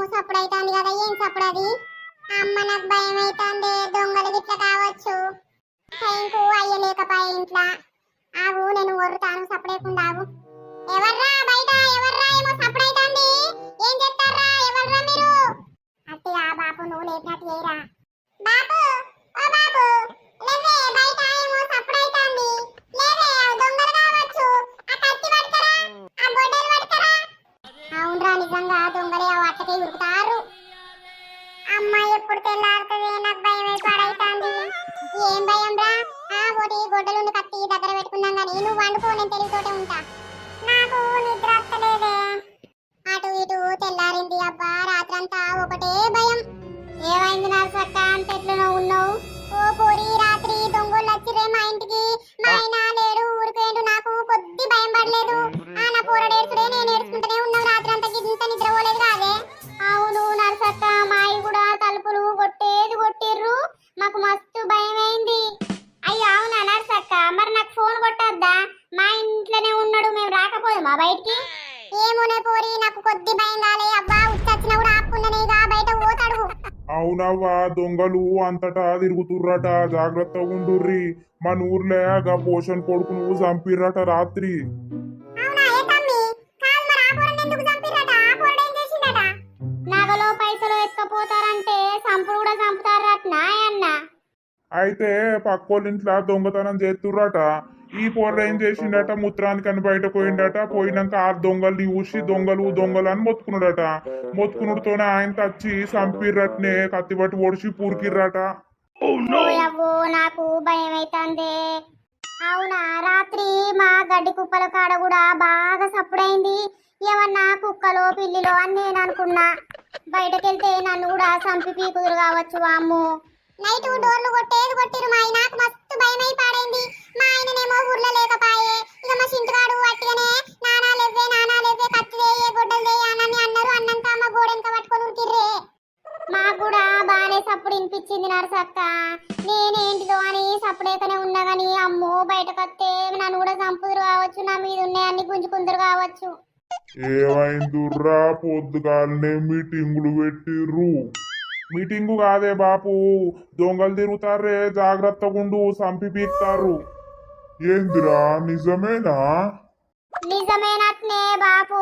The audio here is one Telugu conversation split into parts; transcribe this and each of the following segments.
ఏమో సప్పుడు అవుతుంది కదా ఏం సప్పుడు అది అమ్మ నాకు భయం అవుతుంది దొంగలు గిట్ల కావచ్చు. టైంకు అయ్యలేకపాయ ఇంట్లో. ఆవు నేను ఒర్రుతాను సప్పుడేకుండా ఆగు. ఎవర్రా బయట ఎవర్రా ఏమో సప్పుడు ఏం చెప్తారా ఎవర్రా మీరు? అట్టి ఆ బాపు నువ్వు లేపినట్టు చేయరా? ఉరుకుతారు అమ్మాయి ఎప్పుడు తెల్లారుతుంది? నాకు భయం అయి పాడైతాంది. ఏం భయం రా? ఆ ఒకటి గొడ్డలుండి కత్తి దగ్గర పెట్టుకున్నాం కానీ నువ్వు వండుకో నేను తెలివితోటే ఉంటా. నాకు నిద్ర వస్తలేదే. అటు ఇటు తెల్లారింది అబ్బా రాత్రంతా ఒకటే రాకపోదామా బయటికి? ఏమోనే పోరి? నాకు కొద్ది భయం కాలే. అబ్బా ఉచ్చొచ్చినా కూడా ఆపుకున్ననేగా బయట పోతాడు. అవునవ్వా దొంగలు అంతటా తిరుగుతుర్రట. జాగ్రత్త ఉండుర్రి. మన ఊర్లే గా పోషన్ కొడుకును చంపిర్రట రాత్రి. అయితే పక్కోళ్ళ ఇంట్లో దొంగతనం చేస్తుర్రట. ఈ పొర్ర ఏం చేసిండట? ముత్రానికి అని బయట పోయిండట. పోయినాక ఆ దొంగల్ని ఊసి దొంగలు దొంగలు అని మొత్తుకున్నాడట మొత్తుకునుడితోనే ఆయన తచ్చి చంపిర్రట్నే కత్తి పట్టి ఒడిచి పూరికిర్రట. నాకు భయం అవుతుంది అవునా? రాత్రి మా గడ్డి కుప్పల కాడ కూడా బాగా సప్పుడైంది. ఏమన్నా కుక్కలో పిల్లిలో అని నేను అనుకున్నా. బయటకెళ్తే నన్ను కూడా చంపి పీకుదురు కావచ్చు అమ్ము నైట్ డోర్లు కొట్టేది సప్పుడు వినిపించింది నరసక్క. నేనేంటిదో అని సప్పుడేకనే ఉన్నా గాని అమ్మో బయటకు వస్తే నన్ను కూడా చంపుదురు కావచ్చు నా మీద ఉన్నాయన్ని గుంజుకుందరు కావచ్చు. ఏమైందిర్రా పొద్దుగాలనే మీటింగులు పెట్టిర్రు. మీటింగు కాదే బాపు. దొంగలు తిరుగుతారే జాగ్రత్తగా ఉండు సంపి పీక్తారు ఏందిరా? నిజమేనా? నిజమేనట్నే బాపు.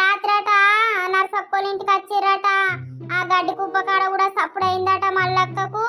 రాత్రట నర్సక్కోళ్ళ ఇంటికి వచ్చిర్రట ఆ మల్లక్కకు